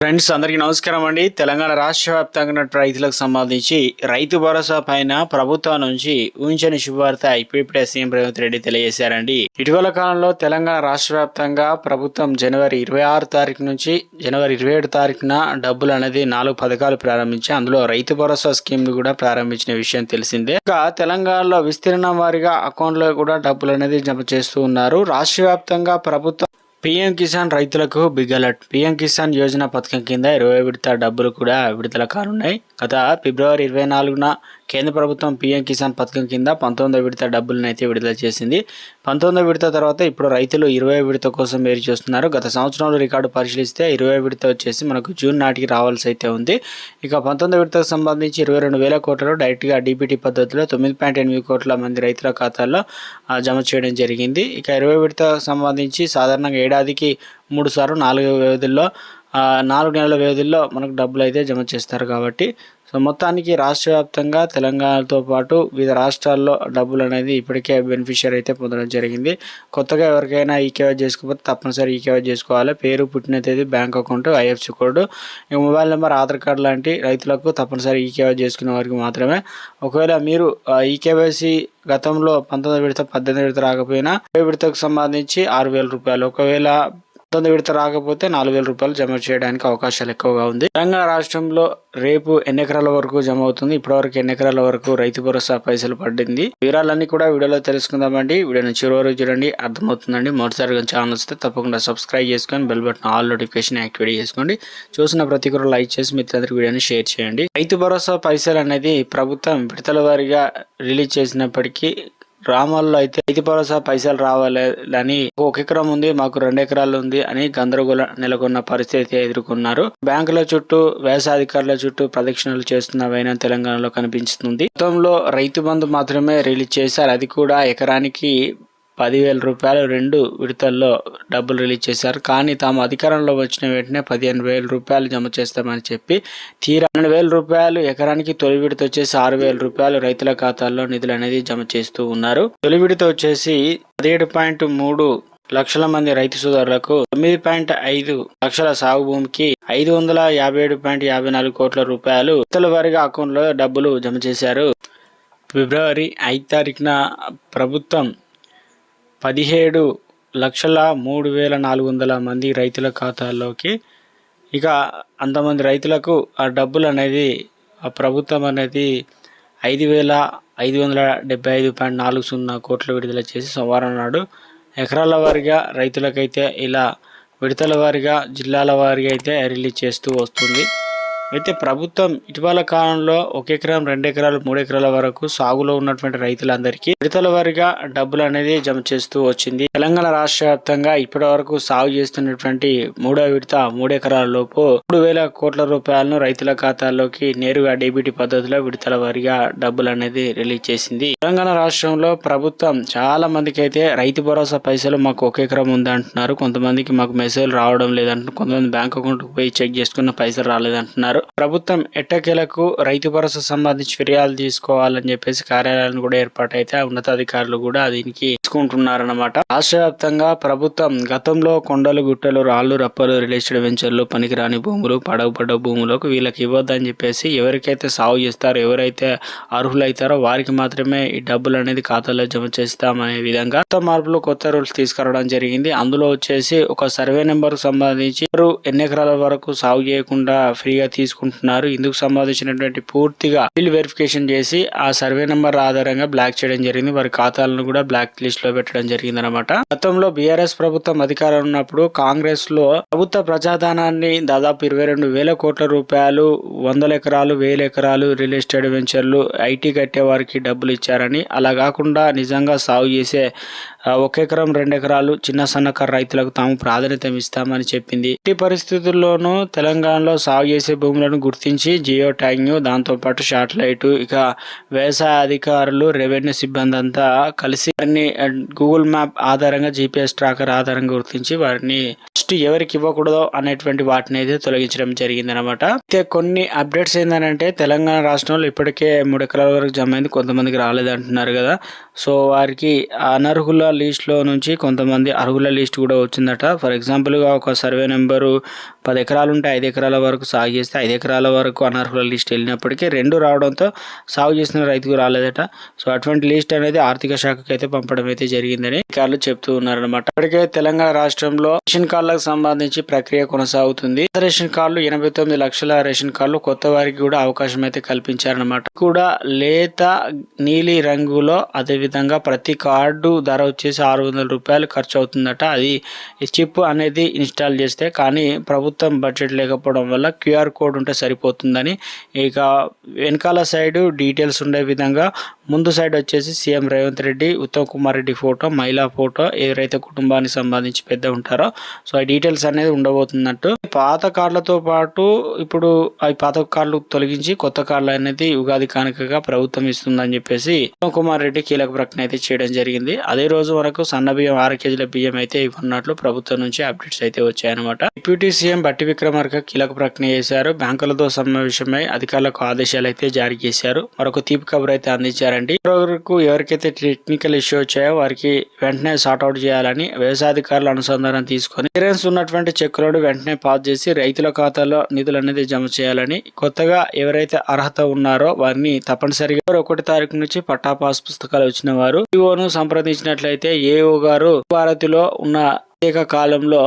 Friends అందరికీ నమస్కారం అండి. తెలంగాణ రాష్ట్ర వ్యాప్తంగా రైతులకు సంబంధించి రైతు భరోసా పైన ప్రభుత్వం నుంచి ఊహించని శుభవార్త ఇప్పుడిప్పుడే సీఎం రేవంత్ రెడ్డి తెలియజేశారండి. ఇటీవల కాలంలో తెలంగాణ రాష్ట్ర వ్యాప్తంగా ప్రభుత్వం జనవరి ఇరవై ఆరు తారీఖు నుంచి జనవరి ఇరవై ఏడు తారీఖున డబ్బులు అనేది నాలుగు పథకాలు ప్రారంభించి అందులో రైతు భరోసా స్కీమ్ కూడా ప్రారంభించిన విషయం తెలిసిందే. ఇంకా తెలంగాణలో విస్తీర్ణం వారిగా అకౌంట్లో కూడా డబ్బులు అనేది జమ చేస్తూ ఉన్నారు. రాష్ట్ర వ్యాప్తంగా ప్రభుత్వం పీఎం కిసాన్ రైతులకు big alert. PM Kisan Yojana పథకం కింద ఇరవై విడత డబ్బులు కూడా విడుదల కానున్నాయి. గత ఫిబ్రవరి ఇరవై నాలుగున కేంద్ర ప్రభుత్వం పీఎం కిసాన్ పథకం కింద పంతొమ్మిదో విడత డబ్బులను అయితే విడుదల చేసింది. పంతొమ్మిదో విడత తర్వాత ఇప్పుడు రైతులు ఇరవై విడత కోసం వేరు చూస్తున్నారు. గత సంవత్సరంలో రికార్డు పరిశీలిస్తే ఇరవై విడత వచ్చేసి మనకు జూన్ నాటికి రావాల్సి అయితే ఉంది. ఇక పంతొమ్మిదో విడతకు సంబంధించి ఇరవై రెండు వేల కోట్లలో డైరెక్ట్గా డీబీటీ పద్ధతిలో తొమ్మిది పాయింట్ ఎనిమిది కోట్ల మంది రైతుల ఖాతాల్లో జమ చేయడం జరిగింది. ఇక ఇరవై విడత సంబంధించి సాధారణంగా ఏడాదికి మూడు సార్లు నాలుగు వ్యవధుల్లో నాలుగు నెలల వ్యవధిలో మనకు డబ్బులు అయితే జమ చేస్తారు కాబట్టి సో మొత్తానికి రాష్ట్ర వ్యాప్తంగా తెలంగాణతో పాటు వివిధ రాష్ట్రాల్లో డబ్బులు అనేది ఇప్పటికే బెనిఫిషియర్ అయితే పొందడం జరిగింది. కొత్తగా ఎవరికైనా ఈకేవై చేసుకోకపోతే తప్పనిసరి ఈకేవై చేసుకోవాలి. పేరు పుట్టిన తేదీ బ్యాంక్ అకౌంట్ ఐఎఫ్సి కోడ్. ఈ మొబైల్ నెంబర్ ఆధార్ కార్డు లాంటి రైతులకు తప్పనిసరి ఈకేవై చేసుకునే వారికి మాత్రమే. ఒకవేళ మీరు ఈకేవైసీ గతంలో పంతొమ్మిది విడత పద్దెనిమిది విడత రాకపోయినా విడతకు సంబంధించి ఆరు వేల రూపాయలు. ఒకవేళ పంతొమ్మిది విడత రాకపోతే నాలుగు వేల రూపాయలు జమ చేయడానికి అవకాశాలు ఎక్కువగా ఉంది. తెలంగాణ రాష్ట్రంలో రేపు ఎన్ని ఎకరాల వరకు జమ అవుతుంది? ఇప్పటివరకు ఎన్ని ఎకరాల వరకు రైతు భరోసా పైసలు పడింది? వివరాలన్నీ కూడా వీడియోలో తెలుసుకుందామండి. వీడియోని చివరి వరకు చూడండి. అర్థమవుతుందండి. మొదటిసారిగా ఛానల్ వస్తే తప్పకుండా సబ్స్క్రైబ్ చేసుకొని bell button all notification activate చేసుకోండి. చూసిన ప్రతి ఒక్కరు లైక్ చేసి మిత్రులందరికీ వీడియోని షేర్ చేయండి. రైతు భరోసా పైసలు అనేది ప్రభుత్వం విడతల వారీగా రిలీజ్ చేసినప్పటికీ గ్రామాల్లో అయితే రైతు భరోసా పైసలు రావాలని ఒక ఎకరం ఉంది మాకు రెండు ఎకరాలు ఉంది అని గందరగోళం నెలకొన్న పరిస్థితి ఎదుర్కొన్నారు. బ్యాంకుల చుట్టూ వ్యవసాయ చుట్టూ ప్రదక్షిణలు చేస్తున్న వైన తెలంగాణలో కనిపిస్తుంది. గతంలో రైతు బంధు మాత్రమే రిలీజ్ చేశారు. అది కూడా ఎకరానికి పదివేల రూపాయలు రెండు విడతల్లో డబ్బులు రిలీజ్ చేశారు. కానీ తాము అధికారంలో వచ్చిన వెంటనే పదిహేను వేల రూపాయలు జమ చేస్తామని చెప్పి తీరా రెండు వేల రూపాయలు ఎకరానికి తొలి విడత వచ్చేసి ఆరు వేల రూపాయలు రైతుల ఖాతాల్లో నిధులు అనేది జమ చేస్తూ ఉన్నారు. తొలి విడత వచ్చేసి పదిహేడు పాయింట్ మూడు లక్షల మంది రైతు సోదరులకు తొమ్మిది పాయింట్ ఐదు లక్షల సాగు భూమికి ఐదు వందల యాభై ఏడు పాయింట్ యాభై నాలుగు కోట్ల రూపాయలు విడతల వారిగా అకౌంట్లో డబ్బులు జమ చేశారు. ఫిబ్రవరి ఐదు తారీఖున ప్రభుత్వం పదిహేడు లక్షల మూడు వేల నాలుగు వందల మంది రైతుల ఖాతాల్లోకి. ఇక అంతమంది రైతులకు ఆ డబ్బులు అనేది ఆ ప్రభుత్వం అనేది ఐదు వేల ఐదు వందల డెబ్బై ఐదు పాయింట్ నాలుగు సున్నా కోట్లు విడుదల చేసి సోమవారం నాడు ఎకరాల వారీగా రైతులకైతే ఇలా విడతల వారీగా జిల్లాల వారీగా అయితే రిలీజ్ చేస్తూ వస్తుంది. అయితే ప్రభుత్వం ఇటీవల కాలంలో ఒక ఎకరం రెండు ఎకరాలు మూడు ఎకరాల వరకు సాగులో ఉన్నటువంటి రైతులందరికీ విడతల వారిగా డబ్బులు అనేది జమ చేస్తూ వచ్చింది. తెలంగాణ రాష్ట్ర వ్యాప్తంగా ఇప్పటి వరకు సాగు చేస్తున్నటువంటి మూడో విడత మూడు ఎకరాల లోపు మూడు వేల కోట్ల రూపాయలను రైతుల ఖాతాల్లోకి నేరుగా డీబీటీ పద్ధతిలో విడతల వారిగా డబ్బులు అనేది రిలీజ్ చేసింది. తెలంగాణ రాష్ట్రంలో ప్రభుత్వం చాలా మందికి అయితే రైతు భరోసా పైసలు మాకు ఒక ఎకరం ఉంది అంటున్నారు కొంతమందికి మాకు మెసేజ్ రావడం లేదంటున్నారు. కొంతమంది బ్యాంక్ అకౌంట్ పోయి చెక్ చేసుకున్న పైసలు రాలేదంటున్నారు. ప్రభుత్వం ఎట్టకేలకు రైతు భరోసా సంబంధించి ఫిర్యాదు తీసుకోవాలని చెప్పేసి కార్యాలయాలను కూడా ఏర్పాటైతే ఉన్నతాధికారులు కూడా దీనికి తీసుకుంటున్నారన్నమాట. రాష్ట్ర వ్యాప్తంగా ప్రభుత్వం గతంలో కొండలు గుట్టలు రాళ్ళు రప్పలు రిలేటెడ్ వెంచర్లు పనికిరాని భూములు పడవపడ్డ భూములకు వీళ్ళకి ఇవ్వద్దని చెప్పేసి ఎవరికైతే సాగు చేస్తారో ఎవరైతే అర్హులైతారో వారికి మాత్రమే ఈ డబ్బులు అనేది ఖాతాలో జమ చేస్తామనే విధంగా కొత్త మార్పులు కొత్త రూల్స్ తీసుకురావడం జరిగింది. అందులో వచ్చేసి ఒక సర్వే నెంబర్ సంబంధించి ఎన్ని ఎకరాల వరకు సాగు చేయకుండా ఫ్రీగా తీసుకుంటున్నారు ఇందుకు సంబంధించినటువంటి పూర్తిగా బిల్ వెరిఫికేషన్ చేసి ఆ సర్వే నెంబర్ ఆధారంగా బ్లాక్ చేయడం జరిగింది. వారి ఖాతాలను కూడా బ్లాక్ లిస్ట్లో పెట్టడం జరిగింది అనమాట గతంలో బీఆర్ఎస్ ప్రభుత్వం అధికారం ఉన్నప్పుడు కాంగ్రెస్లో ప్రభుత్వ ప్రజాధనాన్ని దాదాపు ఇరవై రెండు వేల కోట్ల రూపాయలు వందల ఎకరాలు వేల ఎకరాలు రియల్ ఎస్టేట్ వెంచర్లు ఐటీ కట్టే వారికి డబ్బులు ఇచ్చారని. అలా కాకుండా నిజంగా సాగు చేసే ఒక ఎకరం రెండు ఎకరాలు చిన్న సన్నకారు రైతులకు తాము ప్రాధాన్యత ఇస్తామని చెప్పింది. ఇట్టి పరిస్థితుల్లోనూ తెలంగాణలో సాగు చేసే భూములను గుర్తించి జియో ట్యాగింగ్ దాంతోపాటు శాటిలైట్ ఇక వ్యవసాయ అధికారులు రెవెన్యూ సిబ్బంది అంతా కలిసి వారిని గూగుల్ మ్యాప్ ఆధారంగా జీపీఎస్ ట్రాకర్ ఆధారంగా గుర్తించి వారిని ఫస్ట్ ఎవరికి ఇవ్వకూడదో అనేటువంటి వాటిని అయితే తొలగించడం జరిగింది అనమాట అయితే కొన్ని అప్డేట్స్ ఏంటంటే తెలంగాణ రాష్ట్రంలో ఇప్పటికే మూడు ఎకరాల వరకు జమ అయింది. కొంతమందికి రాలేదు అంటున్నారు కదా. సో వారికి అనర్హుల లిస్ట్లో నుంచి కొంతమంది అర్హుల లిస్ట్ కూడా వచ్చిందట. ఫర్ ఎగ్జాంపుల్గా ఒక సర్వే నెంబరు పది ఎకరాలు ఉంటే ఐదు ఎకరాల వరకు సాగు చేస్తే ఐదు ఎకరాల వరకు అనర్హుల లిస్ట్ వెళ్ళినప్పటికీ రెండు రావడంతో సాగు చేసిన రైతుకు రాలేదట. సో అటువంటి లిస్ట్ అనేది ఆర్థిక శాఖకి అయితే పంపడం అయితే జరిగిందని అధికారులు చెప్తూ ఉన్నారనమాట ఇప్పటికే తెలంగాణ రాష్ట్రంలో రేషన్ కార్డులకు సంబంధించి ప్రక్రియ కొనసాగుతుంది. రేషన్ కార్డులు ఎనభై తొమ్మిది లక్షల రేషన్ కార్డులు కొత్త వారికి కూడా అవకాశం అయితే కల్పించారనమాట కూడా లేత నీలి రంగులో అదేవిధంగా ప్రతి కార్డు ధర వచ్చేసి ఆరు వందల రూపాయలు ఖర్చు అవుతుందట అది చిప్ అనేది ఇన్స్టాల్ చేస్తే కానీ ప్రభుత్వం బడ్జెట్ లేకపోవడం వల్ల క్యూఆర్ కోడ్ ఉంటే సరిపోతుందని. ఇక వెనకాల సైడ్ డీటెయిల్స్ ఉండే విధంగా ముందు సైడ్ వచ్చేసి సీఎం రేవంత్ రెడ్డి ఉత్తమ్ కుమార్ రెడ్డి ఫోటో మహిళా ఫోటో ఎవరైతే కుటుంబానికి సంబంధించి పెద్ద ఉంటారో సో డీటెయిల్స్ అనేది ఉండబోతున్నట్టు. పాత కార్డులతో పాటు ఇప్పుడు ఆ పాత కార్డులు తొలగించి కొత్త కార్డులు అనేది ఉగాది కానుకగా ప్రభుత్వం ఇస్తుందని చెప్పేసి కుమార్ రెడ్డి కీలక ప్రకటన అయితే చేయడం జరిగింది. అదే రోజు వరకు సన్న బియ్యం ఆరు కేజీల బియ్యం అయితే ఇవ్వనున్నట్లు ప్రభుత్వం నుంచి అప్డేట్స్ అయితే వచ్చాయన్నమాట. డిప్యూటీ సీఎం బట్టి విక్రమార్క కీలక ప్రకటన చేశారు. బ్యాంకులతో సమావేశమై అధికారులకు ఆదేశాలు అయితే జారీ చేశారు. మరొక తీపి కబురు అయితే అందించారండి. ఇప్పటివరకు ఎవరికైతే టెక్నికల్ ఇష్యూ వచ్చాయో వారికి వెంటనే సార్ట్అవుట్ చేయాలని వ్యవసాయాధికారుల అనుసంధానం తీసుకొని బ్యాలెన్స్ ఉన్నటువంటి చెక్కులను వెంటనే పాస్ చేసి రైతుల ఖాతాలో నిధులు అనేది జమ చేయాలని కొత్తగా ఎవరైతే అర్హత ఉన్నారో వారిని తప్పనిసరిగా ఒకటి తారీఖు నుంచి పట్టా పాస్ పుస్తకాలు వచ్చిన వారు. ఈఓను సంప్రదించినట్లయితే ఏఓ గారు భారతిలో ఉన్న ప్రత్యేక కాలంలో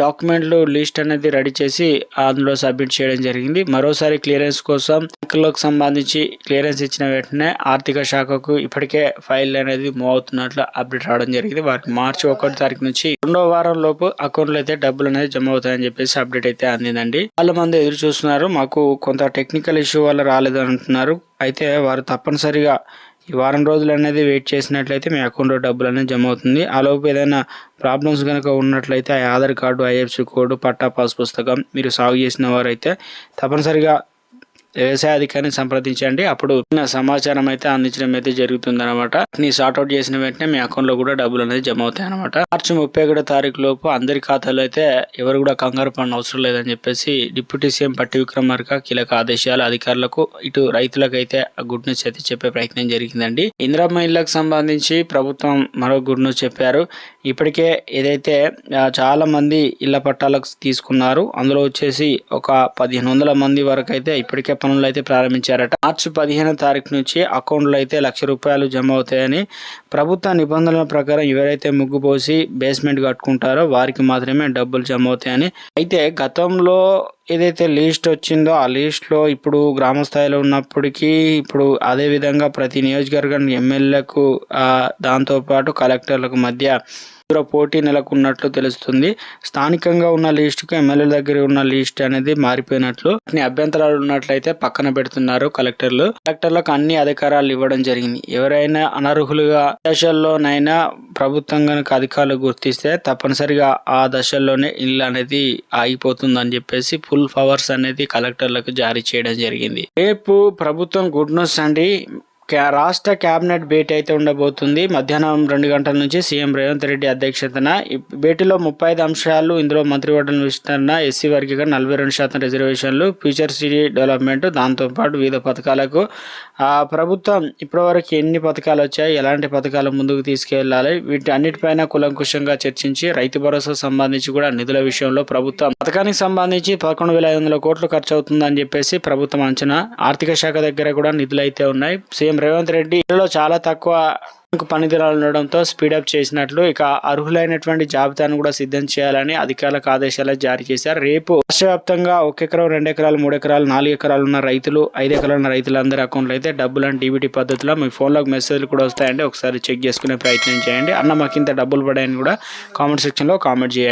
డాక్యుమెంట్లు లిస్ట్ అనేది రెడీ చేసి అందులో సబ్మిట్ చేయడం జరిగింది. మరోసారి క్లియరెన్స్ కోసం బ్యాంకులకు సంబంధించి క్లియరెన్స్ ఇచ్చిన వెంటనే ఆర్థిక శాఖకు ఇప్పటికే ఫైల్ అనేది మూవ్ అవుతున్నట్లు అప్డేట్ రావడం జరిగింది. వారికి మార్చి ఒకటి తారీఖు నుంచి రెండో వారం లోపు అకౌంట్లో అయితే డబ్బులు అనేది జమ అవుతాయని చెప్పేసి అప్డేట్ అయితే అందిందండి. చాలా మంది ఎదురు చూస్తున్నారు. మాకు కొంత టెక్నికల్ ఇష్యూ వల్ల రాలేదు అంటున్నారు. అయితే వారు తప్పనిసరిగా ఈ వారం రోజులు అనేది వెయిట్ చేసినట్లయితే మీ అకౌంట్లో డబ్బులు అనేది జమ అవుతుంది. ఆ లోపు ఏదైనా ప్రాబ్లమ్స్ కనుక ఉన్నట్లయితే ఆ ఆధార్ కార్డు ఐఎఫ్సి కోడ్ పట్టా పాస్ పుస్తకం మీరు సాగు చేసిన వారైతే తప్పనిసరిగా వ్యవసాయ అధికారిని సంప్రదించండి. అప్పుడు సమాచారం అయితే అందించడం అయితే జరుగుతుంది అనమాట నీ సార్ట్అవుట్ చేసిన వెంటనే మీ అకౌంట్లో కూడా డబ్బులు అనేది జమ అవుతాయి అనమాట మార్చి ముప్పై ఒకటో తారీఖు లోపు అందరి ఖాతాలో అయితే ఎవరు కూడా కంగారు పడిన అవసరం లేదని చెప్పేసి డిప్యూటీ సీఎం పట్టి విక్రమార్క కీలక ఆదేశాలు అధికారులకు ఇటు రైతులకు అయితే గుడ్ న్యూస్ అయితే చెప్పే ప్రయత్నం జరిగిందండి. ఇందిరా మహిళలకు సంబంధించి ప్రభుత్వం మరో గుడ్ న్యూస్ చెప్పారు. ఇప్పటికే ఏదైతే చాలామంది ఇళ్ళ పట్టాలకు తీసుకున్నారు అందులో వచ్చేసి ఒక పదిహేను వందల మంది వరకు అయితే ఇప్పటికే పనులు అయితే ప్రారంభించారట. మార్చి పదిహేను తారీఖు నుంచి అకౌంట్లో అయితే లక్ష రూపాయలు జమ అవుతాయని ప్రభుత్వ నిబంధనల ప్రకారం ఎవరైతే ముగ్గు పోసి బేస్మెంట్ కట్టుకుంటారో వారికి మాత్రమే డబ్బులు జమ అవుతాయని. అయితే గతంలో ఏదైతే లిస్ట్ వచ్చిందో ఆ లిస్ట్లో ఇప్పుడు గ్రామ స్థాయిలో ఉన్నప్పటికీ ఇప్పుడు అదే విధంగా ప్రతి నియోజకవర్గం ఎమ్మెల్యేలకు దాంతోపాటు కలెక్టర్లకు మధ్య తీవ్ర పోటీ నెలకొన్నట్లు తెలుస్తుంది. స్థానికంగా ఉన్న లిస్టుకు ఎమ్మెల్యేల దగ్గర ఉన్న లిస్ట్ అనేది మారిపోయినట్లు కొన్ని అభ్యంతరాలు ఉన్నట్లయితే పక్కన పెడుతున్నారు కలెక్టర్లు. కలెక్టర్లకు అన్ని అధికారాలు ఇవ్వడం జరిగింది. ఎవరైనా అనర్హులుగా దశల్లోనైనా ప్రభుత్వం కనుక అధికారులు గుర్తిస్తే తప్పనిసరిగా ఆ దశల్లోనే ఇల్లు అనేది ఆగిపోతుంది చెప్పేసి ఫుల్ పవర్స్ అనేది కలెక్టర్లకు జారీ చేయడం జరిగింది. రేపు ప్రభుత్వం గుడ్ న్యూస్ అండి. రాష్ట్ర కేబినెట్ భేటీ అయితే ఉండబోతుంది. మధ్యాహ్నం రెండు గంటల నుంచి సీఎం రేవంత్ రెడ్డి అధ్యక్షతన. భేటీలో ముప్పై ఐదు అంశాలు ఇందులో మంత్రివర్గం విస్తరణ ఎస్సీ వర్గీకరణ నలభై రెండు శాతం రిజర్వేషన్లు ఫ్యూచర్ సిటీ డెవలప్మెంట్ దాంతోపాటు వివిధ పథకాలకు. ప్రభుత్వం ఇప్పటివరకు ఎన్ని పథకాలు వచ్చాయి ఎలాంటి పథకాలు ముందుకు తీసుకెళ్ళాలి వీటి అన్నిటిపైన కులంకుశంగా చర్చించి రైతు భరోసా సంబంధించి కూడా నిధుల విషయంలో ప్రభుత్వం పథకానికి సంబంధించి పదకొండు వేల ఐదు వందల కోట్లు ఖర్చు అవుతుందని చెప్పేసి ప్రభుత్వం అంచనా. ఆర్థిక శాఖ దగ్గర కూడా నిధులు అయితే ఉన్నాయి. సీఎం రేవంత్ రెడ్డి ఇందులో చాలా తక్కువ పనితీరాలు ఉండడంతో స్పీడప్ చేసినట్లు ఇక అర్హులైనటువంటి జాబితాను కూడా సిద్ధం చేయాలని అధికారులకు ఆదేశాలు జారీ చేశారు. రేపు రాష్ట్ర వ్యాప్తంగా ఒక ఎకరం రెండు ఎకరాలు మూడు ఎకరాలు నాలుగు ఎకరాలు ఉన్న రైతులు ఐదు ఎకరాలు ఉన్న రైతులందరి అకౌంట్లో అయితే డబ్బులు అని డీబీటీ పద్ధతిలో మీ ఫోన్లోకి మెసేజ్లు కూడా వస్తాయండి. ఒకసారి చెక్ చేసుకునే ప్రయత్నం చేయండి. అన్న మాకు ఇంత డబ్బులు పడాయని కూడా కామెంట్ సెక్షన్లో కామెంట్ చేయండి.